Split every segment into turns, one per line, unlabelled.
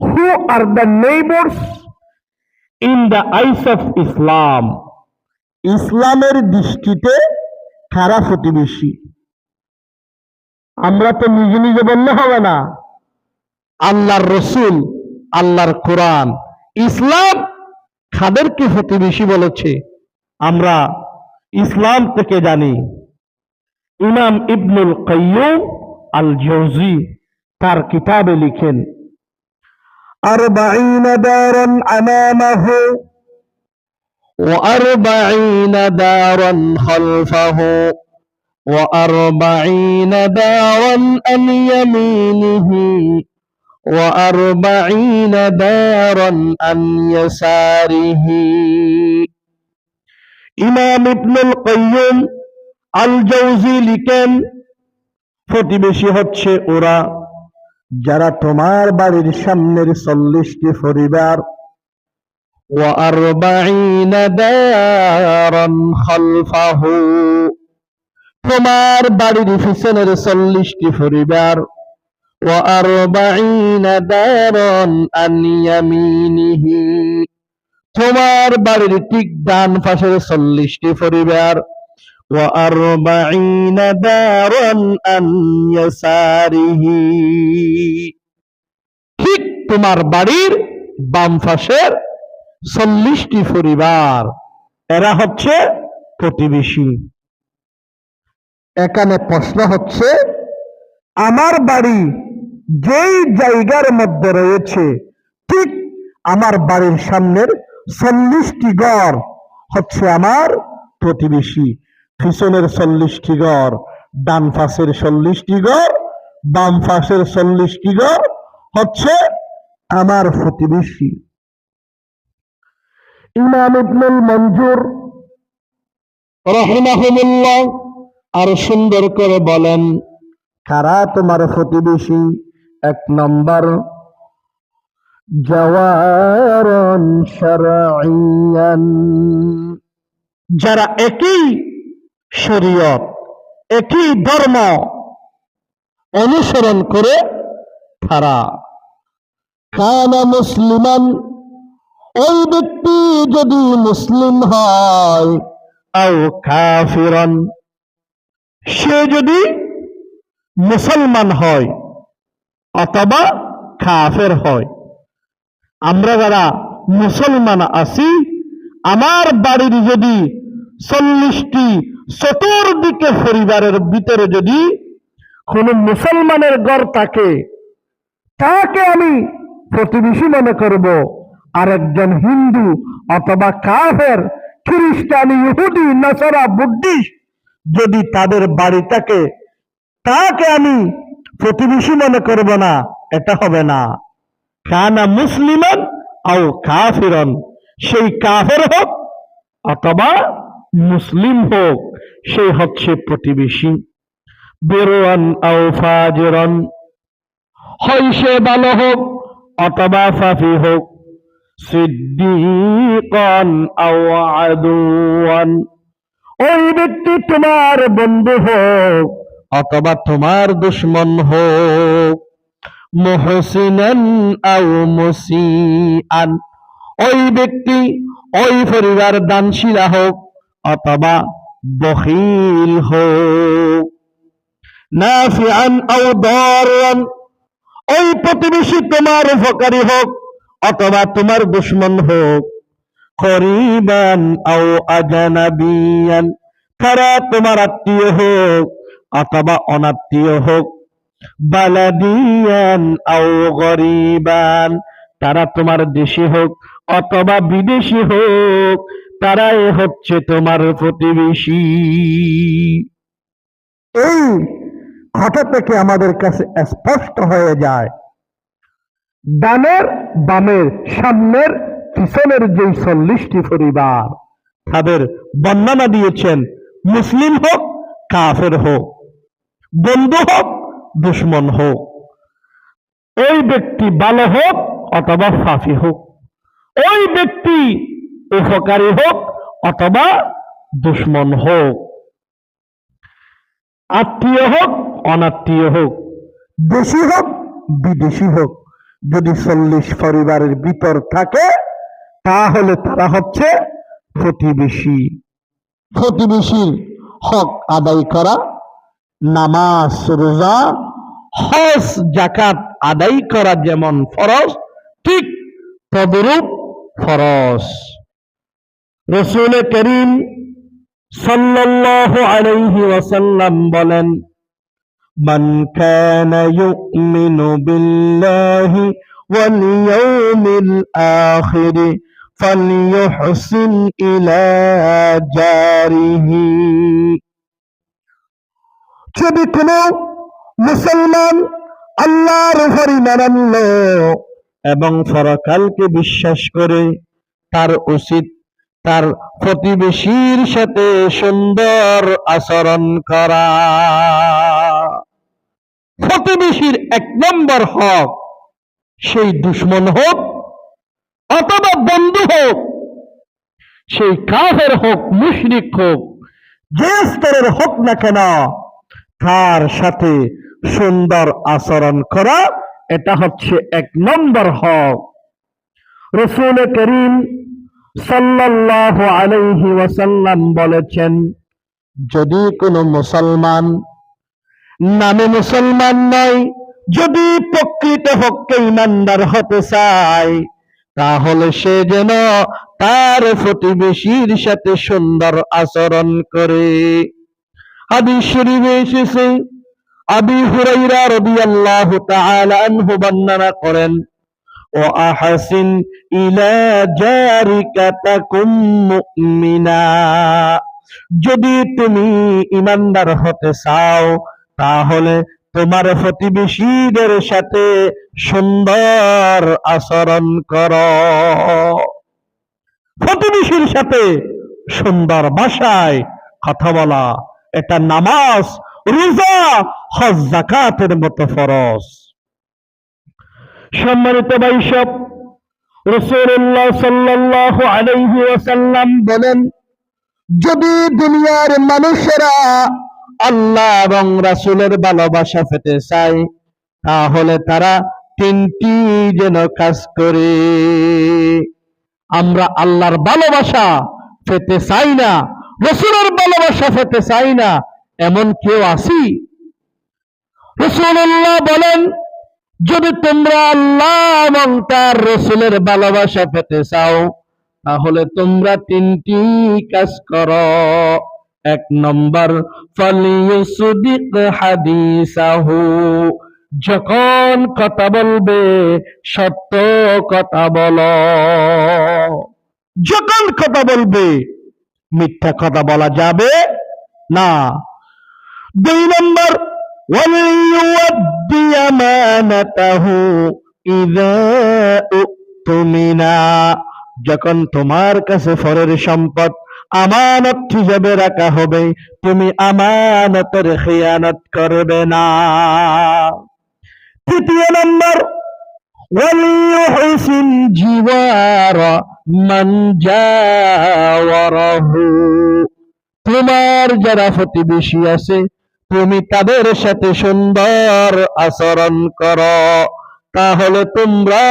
who are the neighbors in the eyes of Islam? ইসলামের দৃষ্টিতে কারা প্রতিবেশী। আমরা তো নিজে নিজে বললে হবে না। আল্লাহর রসুল আল্লাহর কোরআন ইসলাম খাদেরকে প্রতিবেশী বলেছে। আমরা ইসলাম থেকে জানি। ইমাম ইবনুল কাইয়ুম আল জৌজি তার কিতাবে লিখেন أربعين دارا أمامه وأربعين دارا خلفه وأربعين دارا عن يمينه وأربعين دارا عن يساره ইমাম ইবনুল কাইয়ুম আল জৌজি লিখেন প্রতিবেশী হচ্ছে ওরা যারা তোমার বাড়ির সামনের চল্লিশটি পরিবার তোমার বাড়ির পিছনের চল্লিশটি পরিবার তোমার বাড়ির ঠিক ডান পাশের চল্লিশটি পরিবার। وأربعين دارا عن يساره ঠিক তোমার বাড়ির বাম পাশের চল্লিশটি পরিবার এরা হচ্ছে প্রতিবেশী এখানে প্রশ্ন হচ্ছে আমার বাড়ি যেই জায়গার মধ্যে রয়েছে ঠিক আমার বাড়ির সামনের চল্লিশটি ঘর হচ্ছে আমার প্রতিবেশী পিছনের চল্লিশটি ঘর ডান পাশের চল্লিশটি ঘর বাম পাশের চল্লিশটি ঘর হচ্ছে আমার প্রতিবেশী। ইমাম ইবনুল মঞ্জুর রহিমাহুমুল্লাহ আর সুন্দর করে বলেন, কারা তোমার প্রতিবেশী? এক নম্বর যারা একই শরীয়ত। একই ধর্ম অনুসরণ করে তারা কানা মুসলিমান ওই ব্যক্তি যদি মুসলিম হয় সে যদি মুসলমান হয়, অথবা কাফের হয়। আমরা যারা মুসলমান আছি, আমার বাড়ির যদি চল্লিশটি চতুর্দিকে পরিবারের ভিতরে যদি কোন মুসলমানের ঘর থাকে, তাকে আমি প্রতিবেশী মনে করব আর একজন হিন্দু অথবা কাফের, খ্রিস্টান, ইহুদি, নাসারা, বুদ্ধিস্ট যদি তাদের বাড়ি থাকে, তাকে আমি প্রতিবেশী মনে করব না, এটা হবে না। কানা মুসলিমান আও কাফিরন, সেই কাফের হোক অথবা মুসলিম হোক, সে হচ্ছে প্রতিবেশী। বেরোয়ান আও ফাজেরন, হয় সে ভালো হোক অথবা ফাফি হোক। সিদ্দিকান আও ওই ব্যক্তি তোমার বন্ধু হোক অথবা তোমার দুশ্মন হোক। মুহসিনান আও মুসিআন ওই ব্যক্তি, ওই পরিবার দানশীলা হোক অথবা নাফিআন আও দারান ওই প্রতিবেশী তোমার উপকারী হোক, অথবা তোমার দুশ্মন হোক। করিবান আও তারা তোমার আত্মীয় হোক, অথবা অনাত্মীয় হোক। বালাদিয়ান আও গরিবান, তারা তোমার দেশি হোক, অথবা বিদেশি হোক। তারাই হচ্ছে তোমার প্রতিবেশী। এই কথা থেকে আমাদের কাছে স্পষ্ট হয়ে যায়। ডানের, বামের, সামনের, পিছনের যে চল্লিশটি পরিবার, তাদের বর্ণনা দিয়েছেন, মুসলিম হোক, কাফের হোক, বন্ধু হোক, দুশ্মন হোক। ওই ব্যক্তি ভালো হোক অথবা ফাফি হোক। ওই ব্যক্তি উপকারী হোক অথবা দুশ্মন হোক। আত্মীয় হোক, অনাত্মীয় হোক দেশি হোক, বিদেশি হোক। যদি চল্লিশ পরিবারের ভিতর থাকে, তাহলে তারা হচ্ছে প্রতিবেশী। প্রতিবেশীর হক আদায় করা, নামাজ, রোজা, হজ জাকাত আদায় করা যেমন ফরজ, ঠিক তদরূপ ফরজ। রসুল করিম সাল্লাল্লাহু আলাইহি ওয়াসাল্লাম বলেন, মান কানা ইউমিনু বিল্লাহি ওয়াল ইয়াউমিল আখির, ফালইউহসিন ইলা জারিহি। যদি কোনো মুসলমান আল্লাহর উপর ঈমান আনলো এবং ফরকালকে বিশ্বাস করে তার উচিত তার প্রতিবেশীর সাথে সুন্দর আচরণ করা। প্রতিবেশীর এক নম্বর হক, সেই দুশ্মন হোক অথবা বন্ধু হোক, সেই কাফের হোক, মুশরিক হোক, যে স্তরের হোক না কেন, তার সাথে সুন্দর আচরণ করা, এটা হচ্ছে এক নম্বর হক। রসুল করিম সাল্লাল্লাহু আলাইহি ওয়াসাল্লাম বলেছেন, যদি কোনো মুসলমান নামে মুসলমান নাই, যদি প্রকৃত পক্ষে ইমানদার হতে চায়, তাহলে সে যেন তার প্রতিবেশীর সাথে সুন্দর আচরণ করে। হাদিস শরীফে এসেছে, আবি হুরাইরা রাদিয়াল্লাহু তাআলা আনহু বর্ণনা করেন যদি তুমি ইমানদার হতে চাও, তাহলে তোমার প্রতিবেশীদের সাথে সুন্দর আচরণ কর। প্রতিবেশীর সাথে সুন্দর ভাষায় কথা বলা, এটা নামাজ, রোজা, হজ, জাকাতের মতো ফরজ। সম্মানিত বৈশব রসুল্লাহ আলাইহি ওয়াসাল্লাম বলেন, যদি দুনিয়ার মানুষেরা আল্লাহ এবং রাসুলের ভালোবাসা পেতে চায়, তাহলে তারা তিনটি যেন কাজ করে। আমরা আল্লাহর ভালোবাসা পেতে চাই না, রসুলের ভালোবাসা পেতে চাই না, এমন কেউ আছি? রসুল্লাহ বলেন যদি তোমরা আল্লাহ এবং তার রসুলের ভালোবাসা পেতে চাও, তাহলে তোমরা তিনটি কাজ করো। এক নম্বর হাদিসাহু। যখন কথা বলবে সত্য কথা বলো। যখন কথা বলবে, মিথ্যা কথা বলা যাবে না। দুই নম্বর وَلْيُؤَدِّ أَمَانَتَهُ إِذَا اؤْتُمِنَ যখন তোমার কাছে ফরের সম্পদ আমানত হিসেবে রাখা হবে তুমি আমানতের খেয়ানত করবে না তৃতীয় নম্বর وَلْيُحْسِنْ جِوَارَ مَنْ جَاوَرَهُ তোমার যারা প্রতিবেশী আছে তুমি তাদের সাথে সুন্দর আচরণ করো। তাহলে তোমরা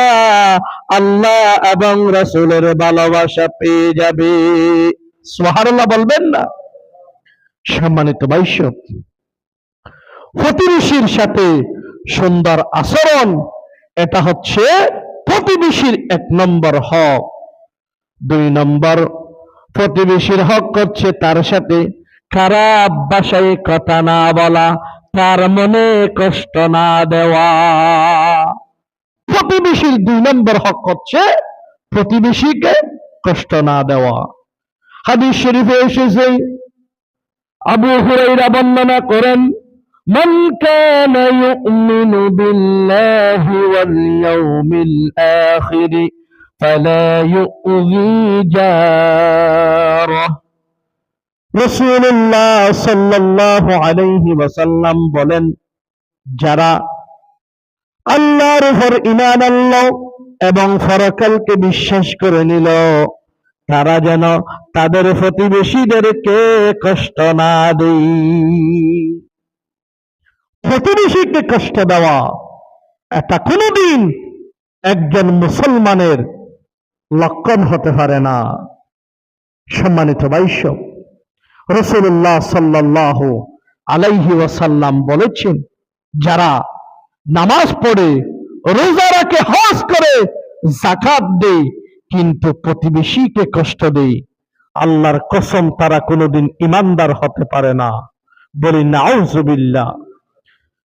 আল্লাহ এবং রাসূলের ভালোবাসা পেয়ে যাবে। সুবহানাল্লাহ বলবেন না? সম্মানিত বৈশ্যক প্রতিবেশীর সাথে সুন্দর আচরণ, এটা হচ্ছে প্রতিবেশীর এক নম্বর হক। দুই নম্বর প্রতিবেশীর হক হচ্ছে তার সাথে খারাপ ভাষায় কথা না বলা তার মনে কষ্ট না দেওয়া প্রতিবেশীর দুই নম্বর হক হচ্ছে প্রতিবেশীকে কষ্ট না দেওয়া হাদিস শরীফে এসেছে আবু হুরাইরা বর্ণনা করেন من كان يؤمن بالله واليوم الآخر فلا يؤذي جاره রসুল্লাহ সাল্লাহ আলাইহি ওয়াসাল্লাম বলেন, যারা আল্লাহর উপর ইমান আনল এবং ফরকালকে বিশ্বাস করে নিল, তারা যেন তাদের প্রতিবেশীদেরকে কষ্ট না দেই প্রতিবেশীকে কষ্ট দেওয়া এটা কোনোদিন একজন মুসলমানের লক্ষণ হতে পারে না। সম্মানিত বাইশ্য রসুল্লাহ সাল্লাহ আলাইহি ওয়াসাল্লাম বলেছেন, যারা নামাজ পড়ে, রোজা রাখে, হজ করে জাকাত দেয়, কিন্তু প্রতিবেশীকে কষ্ট দেয়, আল্লাহর কসম তারা কোনোদিন ইমানদার হতে পারে না। বলি, নাউজুবিল্লাহ।